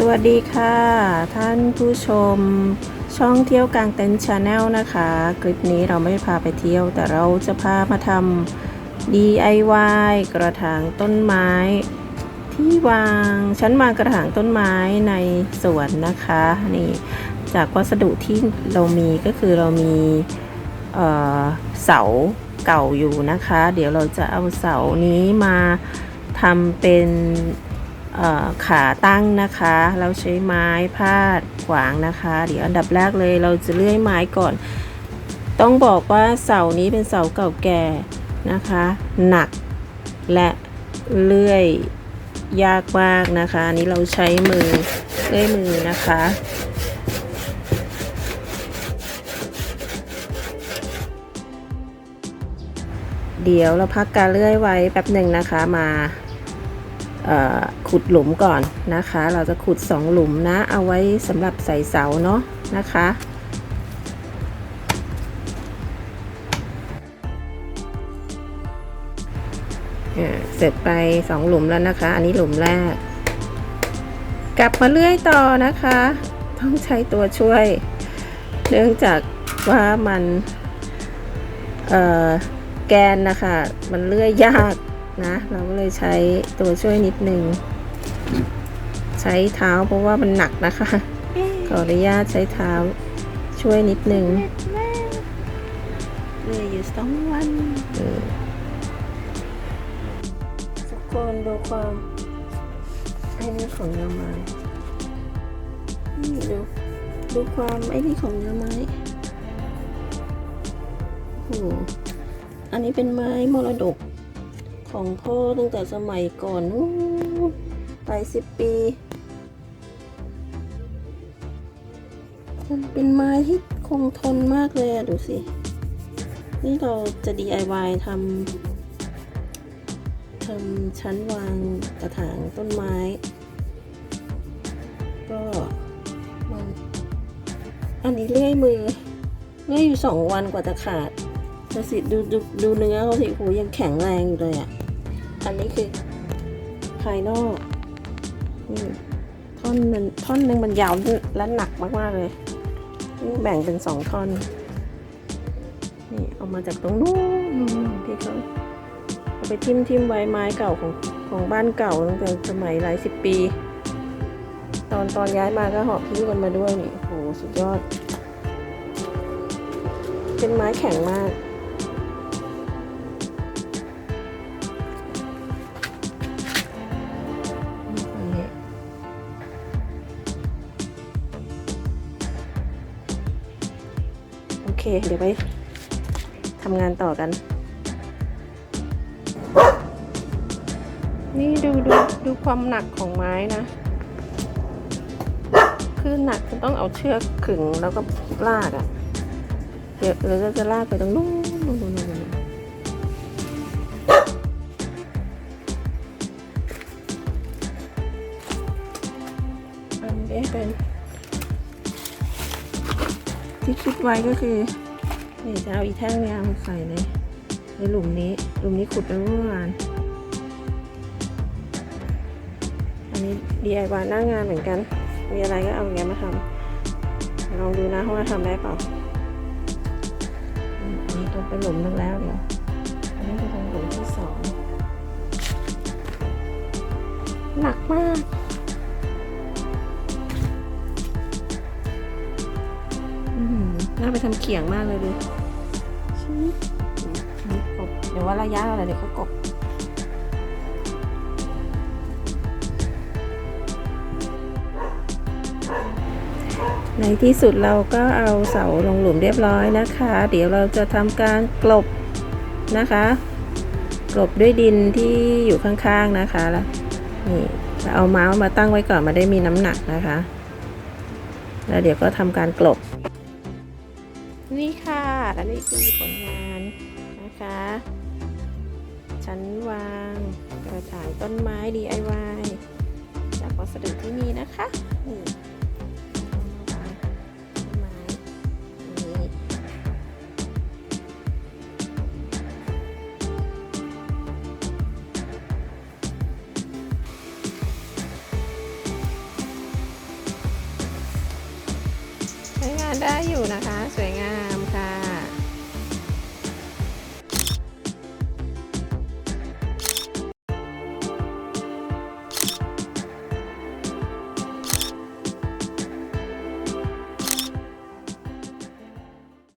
สวัสดีค่ะ ท่านผู้ชมช่องเที่ยวกลางเต็นท์ชาแนลนะคะ คลิปนี้เราไม่พาไปเที่ยว แต่เราจะพามาทำ DIY กระถางต้นไม้ ที่วางชั้นวางกระถางต้นไม้ในสวนนะคะนี่จากวัสดุที่เรามีก็คือเรามีเเสาเก่าอยู่นะคะ เดี๋ยวเราจะเอาเสานี้มาทำเป็น ขาตั้งนะคะ เราใช้ไม้พาดขวางนะคะ เดี๋ยวอันดับแรกเลยเราจะเลื่อยไม้ก่อน ต้องบอกว่าเสานี้เป็นเสาเก่าแก่นะคะ หนักและเลื่อยยากมากนะคะอันนี้เราใช้มือเลื่อยมือนะคะเดี๋ยวเราพักการเลื่อยไว้แป๊บหนึ่งนะคะมา ขุดหลุมก่อนนะคะ เราจะขุด 2 หลุมนะ เอาไว้สำหรับใส่เสาเนาะนะคะเสร็จไปสองหลุมแล้วนะคะ อันนี้หลุมแรก กลับมาเลื่อยต่อนะคะ ต้องใช้ตัวช่วย เนื่องจากว่ามันแกนนะคะ มันเลื่อยยาก นะ เราก็เลยใช้ตัวช่วยนิดนึง ใช้เท้าเพราะว่ามันหนักนะคะ ขออนุญาตใช้เท้าช่วยนิดนึงเลื่อยอยู่สองวันเออทุกคนดูความไอ้นี่ของเนื้อไม้นี่ดูดูความไอ้นี่ของเนื้อไม้โอ้โหอันนี้เป็นไม้มรดก ของพ่อตั้งแต่สมัยก่อนนู้นหลายสิบปี มันเป็นไม้ที่คงทนมากเลยอะดูสิ นี่เราจะ DIY ทำทำชั้นวางกระถางต้นไม้ ก็มันอันนี้เลื่อยมือ เลื่อยอยู่สองวันกว่าจะขาด แต่สิดูดูดูเนื้อเขาสิโหยังแข็งแรงอยู่เลยอะ อันนี้คือภายนอกนี่ท่อนหนึงท่อนหนึ่งมันยาวและหนักมากๆเลยนี่แบ่งเป็นสองท่อน นี่เอามาจากตรงนู้นที่เขาเอาไปทิมทิมไว้ไม้เก่าของของบ้านเก่าตั้งแต่สมัยหลายสิบปี ตอนตอนย้ายมาก็หอบพิ้วกันมาด้วยนี่โหสุดยอด เป็นไม้แข็งมาก เค เดี๋ยวไปทำงานต่อกัน นี่ดูดูดูความหนักของไม้นะ คือหนักจนต้องเอาเชือกขึงแล้วก็ลากอะ่ะเดี๋ยวเราจะจะลากไปตรงนู้นนู้นนู้นนู้นนู้นอันนี้เป็น ที่คิดไว้ก็คือนี่จะเอาอีแท่งเนี้ยมาใส่ในในหลุมนี้ หลุมนี้ขุดไปเมื่อวาน อันนี้ DIY หน้างานเหมือนกัน มีอะไรก็เอาอย่างเงี้ยมาทำลองดูนะว่าทำได้เปล่า อันนี้ตรงไปหลุมนึงแล้วเดี๋ยว อันนี้จะเป็นหลุมที่สอง หนักมาก น่าไปทำเขียงมากเลยดูชิบอืมกบเดี๋ยวว่าระยะอะไรเดี๋ยวเขากบในที่สุดเราก็เอาเสาลงหลุมเรียบร้อยนะคะ เดี๋ยวเราจะทำการกลบนะคะ กลบด้วยดินที่อยู่ข้างๆนะคะแล้วนี่จะเอาเมาส์มาตั้งไว้ก่อนมาได้มีน้ำหนักนะคะ แล้วเดี๋ยวก็ทำการกลบ นี่ค่ะ และนี่คือผลงานนะคะ ชั้นวางกระถางต้นไม้ DIY จากวัสดุที่มีนะคะ ได้อยู่นะคะ สวยงาม